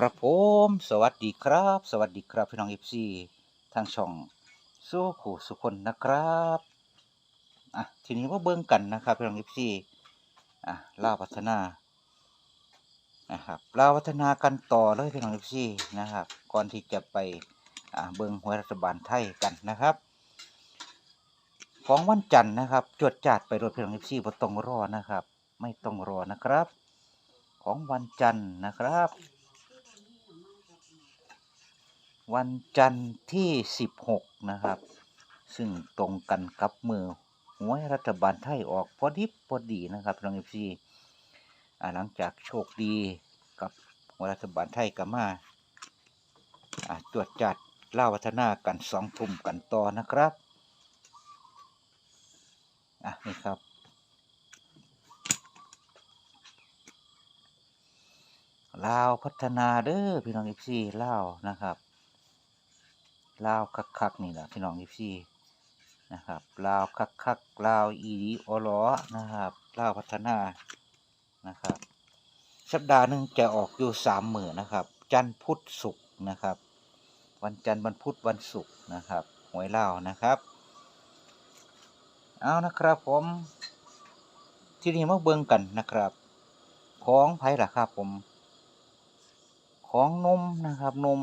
ครับผม สวัสดีครับ สวัสดีครับพี่น้องเอฟซีทางช่องสู้ขู่สุคนนะครับอะทีนี้มาเบิ่งกันนะครับพี่น้องเอฟซีอะลาวพัฒนานะครับลาวพัฒนากันต่อเลยพี่น้องเอฟซีนะครับ ก่อนที่จะไปอะเบิ่งหวยรัฐบาลไทยกันนะครับ ของวันจันทร์นะครับ จวดจาดไปรถพี่น้องเอฟซีบ่ต้องรอนะครับ ไม่ต้องรอนะครับ ของวันจันทร์นะครับ วันจันทร์ที่ 16 นะครับ ซึ่งตรงกันกับมือหวยรัฐบาลไทยออกพอดิบพอดีนะครับน้องเอฟซีหลังจากโชคดีกับหวยรัฐบาลไทยกับมาอ่าตรวจจัดเล่าวัฒนากันสองทุ่มกันต่อนะครับอะนี่ครับลาวพัฒนาเด้อพี่น้องเอฟซีลาวนะครับ ลาวคักๆนี่แหละพี่น้องเอฟซีนะครับลาวคักๆลาวอีดีโอลอนะครับลาวพัฒนานะครับ สัปดาห์หนึ่งจะออกอยู่สามหมือนะครับ จันทร์พุธศุกร์นะครับ วันจันทร์วันพุธวันศุกร์นะครับหวยลาวนะครับเอานะครับผมที่นี่มาเบิ่งกันนะครับ ของไผ่ล่ะครับผม ของนมนะครับนม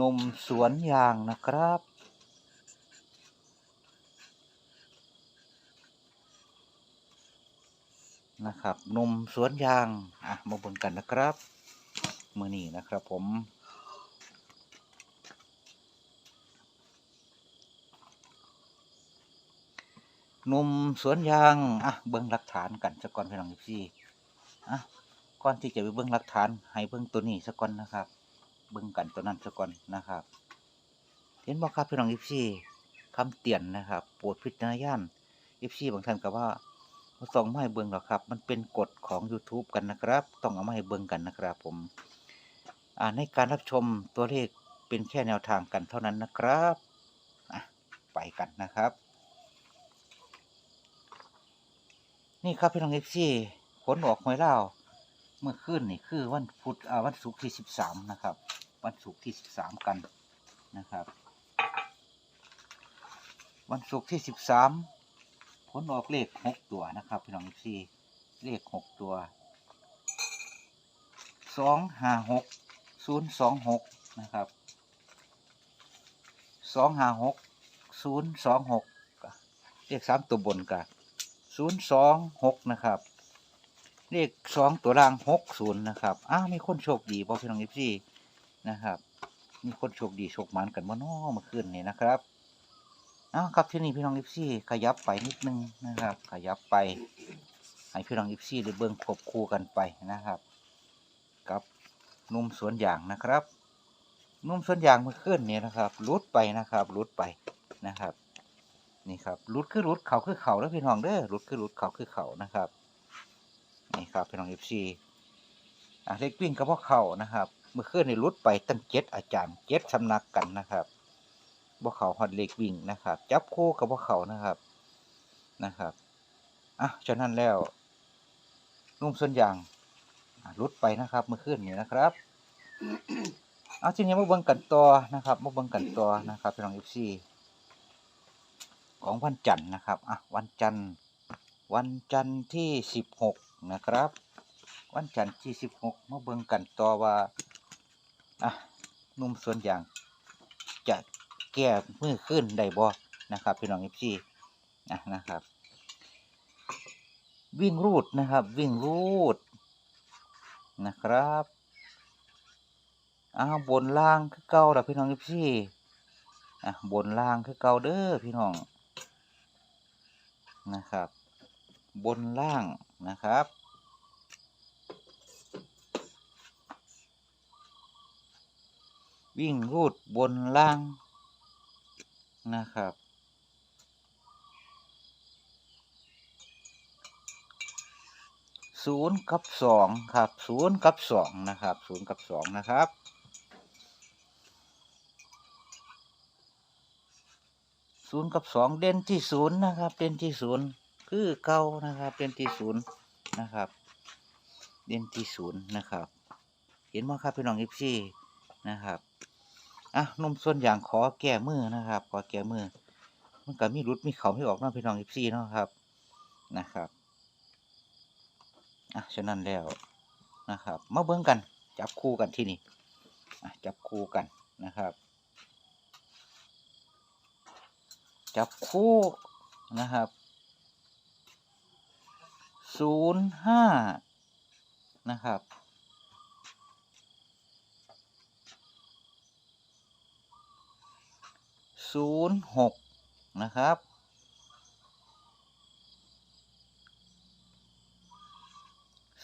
นมสวนยางนะครับ นะครับ นมสวนยาง อะ มาเบิ่งกันนะครับ มือนี้นะครับผมนมสวนยาง อะ เบิ่งหลักฐานกันสักก่อนพี่น้องพี่อะ ก่อนที่จะไปเบิ่งหลักฐาน ให้เบิ่งตัวนี้สักก่อนนะครับ เบิ่งกันตัวนั้นสักก่อนนะครับ เห็นบ่ครับพี่น้องอีฟซีคำเตือนนะครับโปรดพิจารณาญาณอีฟซีบางท่านก็ว่าบ่ต้องไมาให้เบิ่งหรอกครับ มันเป็นกฎของ YouTube กันนะครับ ต้องเอามาให้เบิ่งกันนะครับ ผมอ่าในการรับชมตัวเลขเป็นแค่แนวทางกันเท่านั้นนะครับอะไปกันนะครับ นี่ครับพี่น้องเอฟซีผลออกหวยเล่า เมื่อคืนนี่คือวันพุธอ่าวันศุกร์ที่สิบสามนะครับ วันศุกร์ที่สิบสามกันนะครับ วันศุกร์ที่สิบสามผลออกเลขหกตัวนะครับพี่น้องอีซีเลขหกตัวสองห้าหกศูนย์สองหกนะครับสองห้าหกศูนย์สองหกเลขสามตัวบนกับศูนย์สองหกนะครับ เลขสองตัวล่างหกศูนย์นะครับ อ้าวมีคนโชคดีบอพี่น้องเอฟซีนะครับ มีคนโชคดีโชคหมันกันเมื่อน้อมื่อคืนนี่นะครับอ้าวครับที่นี่พี่น้องเอฟซีขยับไปนิดนึงนะครับ ขยับไปให้พี่น้องเอฟซีได้เบิ่งควบคู่กันไปนะครับกับนุ่มสวนยางนะครับ นุ่มสวนยางมื่อคืนนี่นะครับรุดไปนะครับรุดไปนะครับนี่ครับรุดคือรุดเขาคือเขาแล้วพี่น้องเด้อรุดคือรุดเขาคือเขานะครับ นี่ครับพี่น้องเอฟซีอะเลขวิ่งกับพวกเขานะครับ เมื่อคืนในรุดไปตั้งเจ็ดอาจารย์เจ็ดสำนักกันนะครับพวกเขาฮอดเลขวิ่งนะครับ จับคู่กับพวกเขานะครับนะครับอะฉะนั้นแล้วนุ่มส่วนยางรุดไปนะครับ เมื่อคืนนี้นะครับเอาทีนี้มาเบิ่งกันต่อนะครับมาเบิ่งกันต่อนะครับพี่น้องเอฟซีของวันจันทร์นะครับอะวันจันทร์วันจันทร์ที่สิบหก นะครับ วันจันทร์ที่สิบหกมาเบิ่งกันต่อว่าอะหนุ่มส่วนอย่างจะแก้มือขึ้นได้บ่นะครับ พี่น้องเอฟซีนะนะครับ วิ่งรูดนะครับ วิ่งรูดนะครับอ้าวบนล่างคือเก่าแล้วพี่น้องเอฟซีอะบนล่างคือเก่าเด้อพี่น้องนะครับ บนล่างนะครับ วิ่งรูดบนล่าง นะครับ ศูนย์กับสองครับศูนย์กับสองนะครับศูนย์กับสองนะครับศูนย์กับสองเด่นที่ศูนย์นะครับ เด่นที่ศูนย์คือเก่านะครับ เด่นที่ศูนย์นะครับ เด่นที่ศูนย์นะครับ เห็นไหมครับพี่น้องเอฟซีนะครับ อะนมส่วนอย่างขอแก้มือนะครับ ขอแก้มือ มันก็มีรุดมีเขาไม่ออกเนาะพี่น้องเอฟซีเนาะครับนะครับอะฉะนั้นแล้วนะครับ มาเบิ่งกันจับคู่กันที่นี่อะจับคู่กันนะครับ จับคู่นะครับศูนย์ห้านะครับ ศูนย์หกนะครับ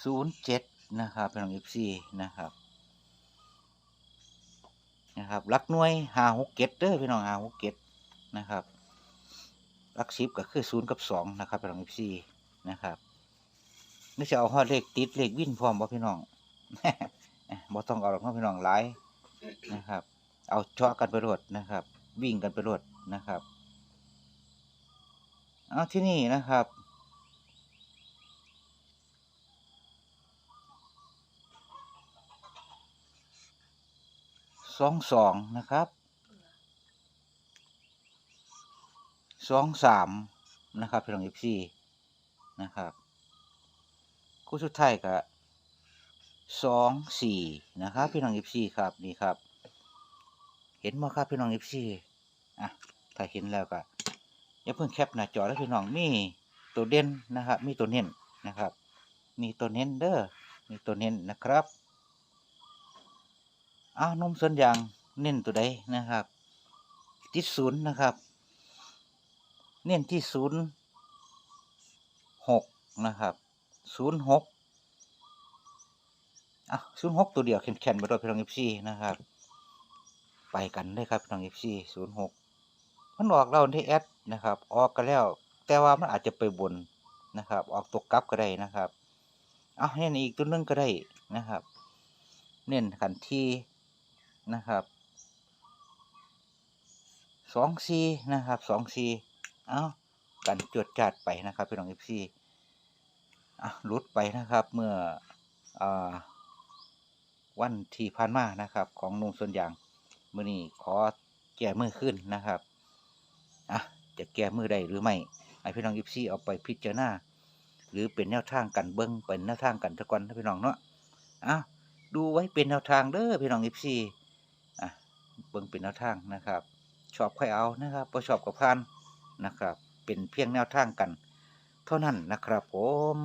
ศูนย์เจ็ดนะครับเป็นของเอฟซีนะครับ นะครับลักหน่วยหาหกเก็ดเด้อพี่น้องหาหกเก็ดนะครับลักสิบก็คือศูนย์กับสองนะครับเป็นของเอฟซีนะครับนี่จะเอาฮอดเลขติดเลขวิ่นพร้อมบ่พี่น้องบ่ต้องเอาหรอกพี่น้องหลายนะครับ เอาเจาะกันไปรวดนะครับ วิ่งกันไปรวดนะครับ เอาที่นี่นะครับ สองสองนะครับ สองสามนะครับพี่น้องเอฟซีนะครับ คู่สุดท้ายก็สองสี่นะครับ พี่น้องเอฟซีครับ นี่ครับ เห็นไหมครับพี่น้องเอฟซีอะถ้าเห็นแล้วก็อย่าเพิ่งแคปหน้าจอแล้วพี่น้องมีตัวเด่นนะครับ มีตัวเน้นนะครับ มีตัวเน้นเด้อมีตัวเน้นนะครับอ้าวนมส่วนยางเน้นตัวใดนะครับที่ศูนย์นะครับ เน้นที่ศูนย์หกนะครับศูนย์หกอะศูนย์หกตัวเดียวแข็งๆไปด้วยพี่น้องเอฟซีนะครับ ไปกันเลยครับพี่น้องเอฟซีศูนย์หกมันออกเราที่แอดนะครับ ออกกันแล้ว แต่ว่ามันอาจจะไปบนนะครับ ออกตกกลับก็ได้นะครับ เอาเน้นอีกตัวนึงก็ได้นะครับ เน้นขันที่นะครับสองซีนะครับสองซีเอากันจวดจัดไปนะครับพี่น้องเอฟซีอะลุดไปนะครับเมื่ออวันที่ผ่านมานะครับ ของนุ่งส่วนยาง มือนี้ขอแก้มือขึ้นนะครับอะจะแก้มือได้หรือไม่ให้พี่น้องเอฟซีเอาไปพิจารณาหรือเป็นแนวทางกันเบิ้งเป็นแนวทางกันตะกอนนะพี่น้องเนาะอะดูไว้เป็นแนวทางเด้อพี่น้องเอฟซีอะเบิ้งเป็นแนวทางนะครับ ชอบใค่อยเอานะครับพอชอบกับพานนะครับ เป็นเพียงแนวทางกัน เท่านั้นนะครับผม